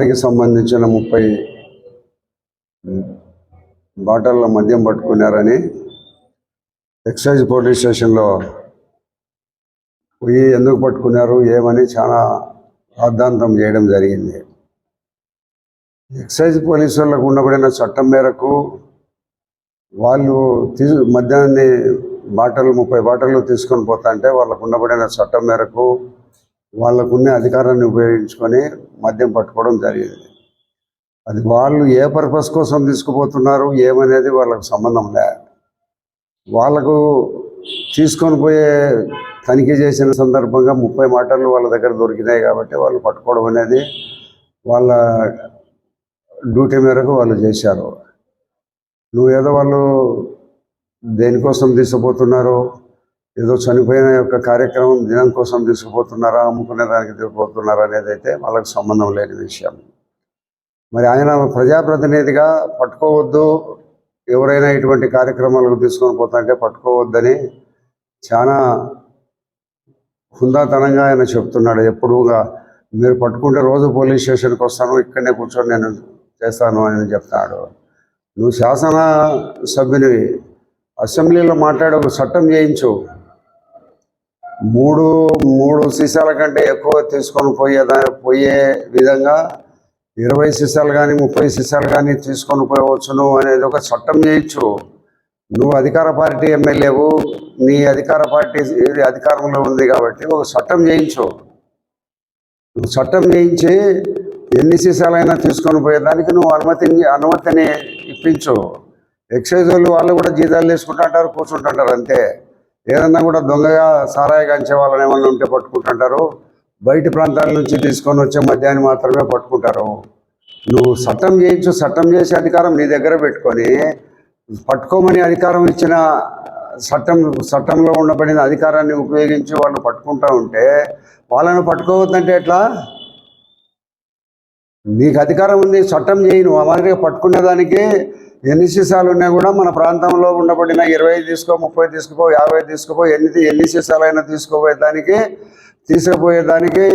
వారికి సంబంధించిన ముప్పై బాటల్లో మద్యం పట్టుకున్నారని ఎక్సైజ్ పోలీస్ స్టేషన్లో పోయి ఎందుకు పట్టుకున్నారు ఏమని చాలా రాద్ధాంతం చేయడం జరిగింది. ఎక్సైజ్ పోలీసు వాళ్ళకు ఉండబడిన చట్టం మేరకు వాళ్ళు తీ మద్యాన్ని బాటలు ముప్పై బాటలు తీసుకొని పోతా అంటే వాళ్ళకు ఉండబడిన చట్టం మేరకు వాళ్ళకున్న అధికారాన్ని ఉపయోగించుకొని మద్యం పట్టుకోవడం జరిగింది. అది వాళ్ళు ఏ పర్పస్ కోసం తీసుకుపోతున్నారు ఏమనేది వాళ్ళకు సంబంధం లే. వాళ్ళకు తీసుకొని పోయే తనిఖీ చేసిన సందర్భంగా ముప్పై మాటలు వాళ్ళ దగ్గర దొరికినాయి కాబట్టి వాళ్ళు పట్టుకోవడం అనేది వాళ్ళ డ్యూటీ మేరకు వాళ్ళు చేశారు. నువ్వు ఏదో వాళ్ళు దేనికోసం తీసుకుపోతున్నారు ఏదో చనిపోయిన యొక్క కార్యక్రమం దినం కోసం తీసుకుపోతున్నారా అమ్ముకునే దానికి తీసుకుపోతున్నారా అనేది అయితే వాళ్ళకి సంబంధం లేని విషయం. మరి ఆయన ప్రజాప్రతినిధిగా పట్టుకోవద్దు ఎవరైనా ఇటువంటి కార్యక్రమాలకు తీసుకొని పోతుంటే పట్టుకోవద్దని చాలా హుందాతనంగా ఆయన చెప్తున్నాడు. ఎప్పుడుగా మీరు పట్టుకుంటే రోజు పోలీస్ స్టేషన్కి వస్తాను ఇక్కడనే కూర్చొని నేను చేస్తాను అని చెప్తాడు. నువ్వు శాసన సభ్యునివి అసెంబ్లీలో మాట్లాడే ఒక చట్టం చేయించు. మూడు మూడు సీసాల కంటే ఎక్కువ తీసుకొని పోయేదా పోయే విధంగా ఇరవై సీసాలు కానీ ముప్పై సీసాలు కానీ తీసుకొని పోవచ్చును అనేది ఒక చట్టం చేయొచ్చు. నువ్వు అధికార పార్టీ ఎమ్మెల్యేవు నీ అధికార పార్టీ అధికారంలో ఉంది కాబట్టి ఒక చట్టం చేయించు. నువ్వు చట్టం చేయించి ఎన్ని సీసాలైనా తీసుకొని పోయేదానికి నువ్వు అనుమతిని అనుమతిని ఇప్పించు. ఎక్సైజ్ వాళ్ళు వాళ్ళు కూడా జీతాలు తీసుకుంటుంటారు కూర్చుంటుంటారు అంతే. ఏదన్నా కూడా దొంగగా సారాయి కంచే వాళ్ళని ఏమన్నా ఉంటే పట్టుకుంటుంటారు. బయట ప్రాంతాల నుంచి తీసుకొని వచ్చే మద్యాన్ని మాత్రమే పట్టుకుంటారు. నువ్వు చట్టం చేయించు చట్టం చేసే అధికారం నీ దగ్గర పెట్టుకొని పట్టుకోమని అధికారం ఇచ్చిన చట్టం చట్టంలో ఉండబడిన అధికారాన్ని ఉపయోగించి వాళ్ళు పట్టుకుంటూ ఉంటే వాళ్ళను పట్టుకోవద్దంటే ఎట్లా? నీకు అధికారం ఉంది చట్టం చేయి నువ్వు అమాదిరిగా పట్టుకునే దానికి ఎన్ని సీసాలు ఉన్నా కూడా మన ప్రాంతంలో ఉండబడిన ఇరవై తీసుకో ముప్పై తీసుకో యాభై తీసుకో ఎన్ని ఎన్ని సీసాలైనా తీసుకోపోయేదానికి తీసుకుపోయేదానికి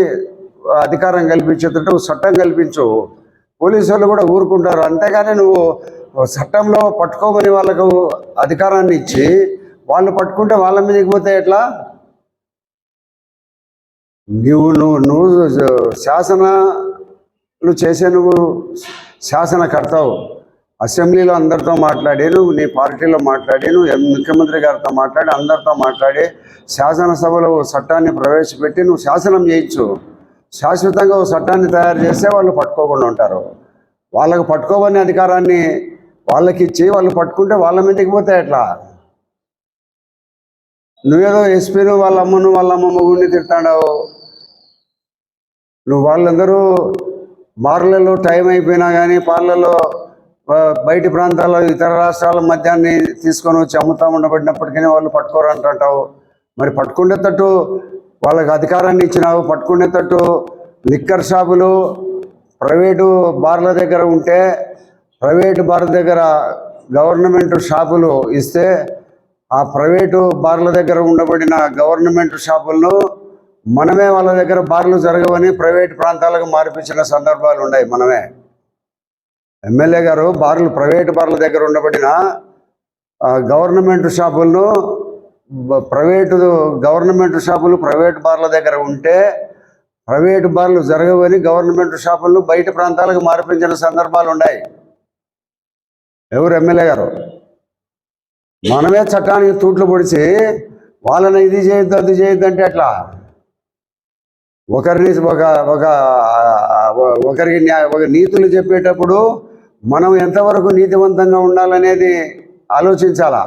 అధికారం కల్పించేటట్టు చట్టం కల్పించు. పోలీసు వాళ్ళు కూడా ఊరుకుంటారు. అంతేగాని నువ్వు చట్టంలో పట్టుకోమని వాళ్ళకు అధికారాన్ని ఇచ్చి వాళ్ళు పట్టుకుంటే వాళ్ళ మీదకి పోతే ఎట్లా? నువ్వు నువ్వు నువ్వు శాసన నువ్వు చేసే నువ్వు శాసనకర్తవు. అసెంబ్లీలో అందరితో మాట్లాడి నువ్వు నీ పార్టీలో మాట్లాడి నువ్వు ఎం- ముఖ్యమంత్రి గారితో మాట్లాడి అందరితో మాట్లాడి శాసనసభలో చట్టాన్ని ప్రవేశపెట్టి నువ్వు శాసనం చేయించు. శాశ్వతంగా ఓ చట్టాన్ని తయారు చేస్తే వాళ్ళు పట్టుకోకుండా ఉంటారు. వాళ్ళకు పట్టుకోవని అధికారాన్ని వాళ్ళకి ఇచ్చి వాళ్ళు పట్టుకుంటే వాళ్ళ మీదకి పోతే ఎట్లా నువ్వేదో ఎస్పీను వాళ్ళ అమ్మను వాళ్ళ అమ్మమ్మ ఊరిని తిడతాడావు. నువ్వు వాళ్ళందరూ బార్లలో టైం అయిపోయినా కానీ పార్లలో బయటి ప్రాంతాల్లో ఇతర రాష్ట్రాల మద్యాన్ని తీసుకొని వచ్చి అమ్ముతా ఉండబడినప్పటికీ వాళ్ళు పట్టుకోరు అంటుంటావు. మరి పట్టుకునేటట్టు వాళ్ళకి అధికారాన్ని ఇచ్చినావు. పట్టుకునేటట్టు లిక్కర్ షాపులు ప్రైవేటు బార్ల దగ్గర ఉంటే ప్రైవేటు బార్ దగ్గర గవర్నమెంట్ షాపులు ఇస్తే ఆ ప్రైవేటు బార్ల దగ్గర ఉండబడిన గవర్నమెంట్ షాపులను మనమే వాళ్ళ దగ్గర బార్లు జరగవని ప్రైవేట్ ప్రాంతాలకు మార్పించిన సందర్భాలు ఉన్నాయి మనమే. ఎమ్మెల్యే గారు బార్లు ప్రైవేట్ బార్ల దగ్గర ఉండబడిన గవర్నమెంట్ షాపులను ప్రైవేటు గవర్నమెంట్ షాపులు ప్రైవేట్ బార్ల దగ్గర ఉంటే ప్రైవేట్ బార్లు జరగవని గవర్నమెంట్ షాపులను బయట ప్రాంతాలకు మార్పించిన సందర్భాలు ఉన్నాయి. ఎవరు ఎమ్మెల్యే గారు? మనమే చట్టానికి తూట్లు పొడిచి వాళ్ళని ఇది చేయొద్దు అది చేయొద్దు అంటే ఎట్లా? ఒకరిని ఒక ఒక ఒకరికి ఒక నీతులు చెప్పేటప్పుడు మనం ఎంతవరకు నీతివంతంగా ఉండాలనేది ఆలోచించాలా?